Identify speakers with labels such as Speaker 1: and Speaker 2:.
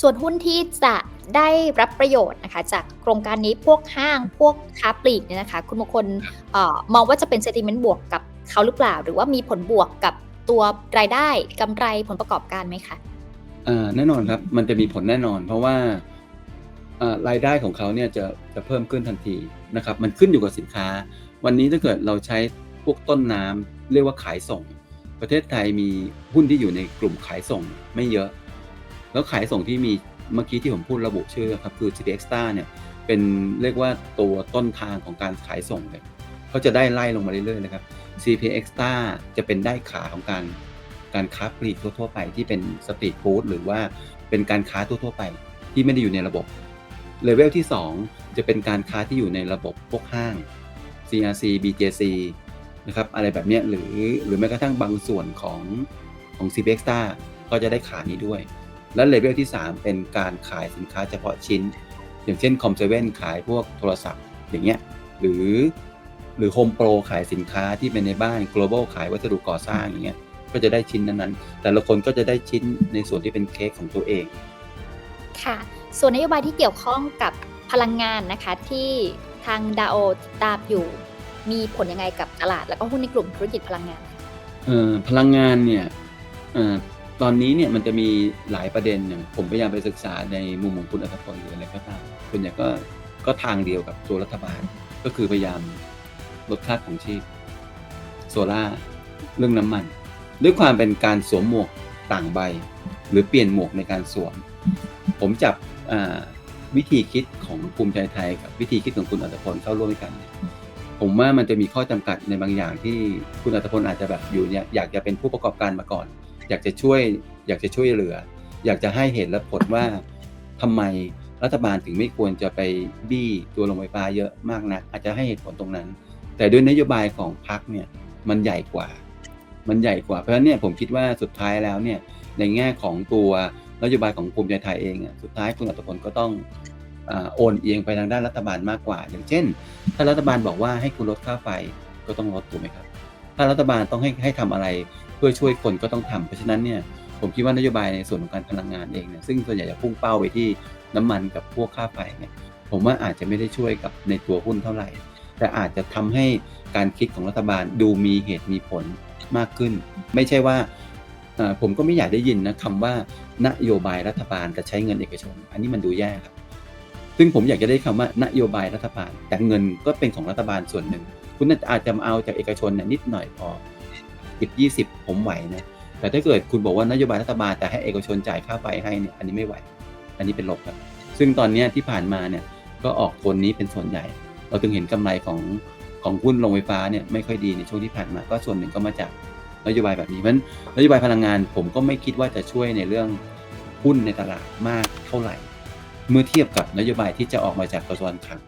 Speaker 1: ส่วนหุ้นที่จะได้รับประโยชน์นะคะจากโครงการนี้พวกห้างพวกค้าปลีกเนี่ยนะคะ คุณมงคลเอ่อมองว่าจะเป็น sentiment บวกกับเขาหรือเปล่า หรือว่ามีผลบวกกับตัวรายได้กำไรผลประกอบการไหมคะ?
Speaker 2: อ่าแน่นอนครับมันจะมีผลแน่นอน เพราะว่าอ่ารายได้ของเขาเนี่ยจะจะเพิ่มขึ้นทันทีนะครับมันขึ้นอยู่กับสินค้า วันนี้ถ้าเกิดเราใช้พวกต้นน้ำเรียกว่าขายส่ง ประเทศไทยมีหุ้นที่อยู่ในกลุ่มขายส่งไม่เยอะ แล้วขายส่งที่มีเมื่อกี้ที่ผมพูดระบุชื่อครับคือ CP Extra เนี่ยเป็นเรียกว่าตัวต้นทางของการขายส่งเลยเขาจะได้ไล่ลงมาเรื่อยๆนะครับ CP Extra จะเป็นได้ขาของการการค้าปลีกทั่วๆไปที่เป็นสตรีตฟูดหรือว่าเป็นการค้าทั่วๆไปที่ไม่ได้อยู่ในระบบ level ที่ 2 จะเป็นการค้าที่อยู่ในระบบพวกห้าง CRC BJC นะครับอะไรแบบนี้หรือหรือแม้กระทั่งบางส่วนของของ CP Extra ก็จะได้ขานี้ด้วย และ level ที่ 3 เป็นการขายสินค้าเฉพาะชิ้น อย่างเช่น Comserven ขายพวกโทรศัพท์อย่างเงี้ยหรือหรือ Home Pro ขายสินค้าที่เป็นในบ้าน Global ขายวัสดุก่อสร้างอย่างเงี้ยก็จะได้ชิ้นนั้นๆ แต่ละคนก็จะได้ชิ้นในส่วนที่เป็นเค้กของตัวเอง
Speaker 1: ค่ะ ส่วนนโยบายที่เกี่ยวข้องกับพลังงานนะคะที่ทาง DAO ติดตามอยู่ มีผลยังไงกับตลาด แล้วก็หุ้นในกลุ่มธุรกิจพลังงาน?
Speaker 2: เอ่อพลังงานเนี่ยเอ่อ ตอนนี้เนี่ยมันจะมีหลายประเด็นเนี่ยผมพยายามไปศึกษาในมุมของคุณอัธพลหรืออะไรก็ตามส่วนใหญ่ก็ก็ทางเดียวกับตัวรัฐบาล ก็คือพยายามลดค่าครองชีพโซล่าเรื่องน้ำมัน ด้วยความเป็นการสวมหมวกต่างใบ หรือเปลี่ยนหมวกในการสวม ผมจับวิธีคิดของภูมิใจไทยกับวิธีคิดของคุณอัธพลเข้าร่วมกัน ผมว่ามันจะมีข้อจำกัดในบางอย่างที่คุณอัธพลอาจจะแบบอยู่เนี่ยอยากจะเป็นผู้ประกอบการมาก่อน อยากจะช่วยอยากจะช่วยเหลือ อยากจะให้เหตุและผลว่าทำไมรัฐบาลถึงไม่ควรจะไปบี้ตัวโรงไฟฟ้าเยอะมากนัก อาจจะให้เหตุผลตรงนั้น แต่ด้วยนโยบายของพรรคเนี่ยมันใหญ่กว่า มันใหญ่กว่า เพราะฉะนั้นเนี่ยผมคิดว่าสุดท้ายแล้วเนี่ยในแง่ของตัวนโยบายของภูมิใจไทยเองอะสุดท้ายคุณอัธพลก็ต้องอโอนเอียงไปทางด้านรัฐบาลมากกว่า อย่างเช่น ถ้ารัฐบาลบอกว่าให้คุณลดค่าไฟก็ต้องลดถูกไหมครับ ถ้ารัฐบาลต้องให้ให้ทำอะไรเพื่อช่วยคนก็ต้องทำเพราะฉะนั้นเนี่ยผมคิดว่านโยบายในส่วนของการพลังงานเองเนี่ยซึ่งส่วนใหญ่จะพุ่งเป้าไปที่น้ำมันกับพวกค่าไฟเนี่ยผมว่าอาจจะไม่ได้ช่วยกับในตัวหุ้นเท่าไหร่ แต่อาจจะทำให้การคิดของรัฐบาลดูมีเหตุมีผลมากขึ้น ไม่ใช่ว่าผมก็ไม่อยากได้ยินนะคำว่านโยบายรัฐบาลจะใช้เงินเอกชน อันนี้มันดูแย่ครับ ซึ่งผมอยากจะได้คำว่านโยบายรัฐบาล แต่เงินก็เป็นของรัฐบาลส่วนหนึ่ง คุณอาจจะมาเอาจากเอกชนนิดหน่อยพอ10-20ผมไหวนะแต่ถ้าเกิดคุณบอกว่านโยบายรัฐบาลแต่ให้เอกชนจ่ายค่าไฟให้เนี่ยอันนี้ไม่ไหว อันนี้เป็นลบครับซึ่งตอนนี้ที่ผ่านมาเนี่ยก็ออกโทนนี้เป็นส่วนใหญ่ เราถึงเห็นกำไรของของหุ้นโรงไฟฟ้าเนี่ยไม่ค่อยดีในช่วงที่ผ่านมา ก็ส่วนหนึ่งก็มาจากนโยบายแบบนี้เพราะฉะนั้นนโยบายพลังงานผมก็ไม่คิดว่าจะช่วยในเรื่องหุ้นในตลาดมากเท่าไหร่ เมื่อเทียบกับนโยบายที่จะออกมาจากกระทรวงคลัง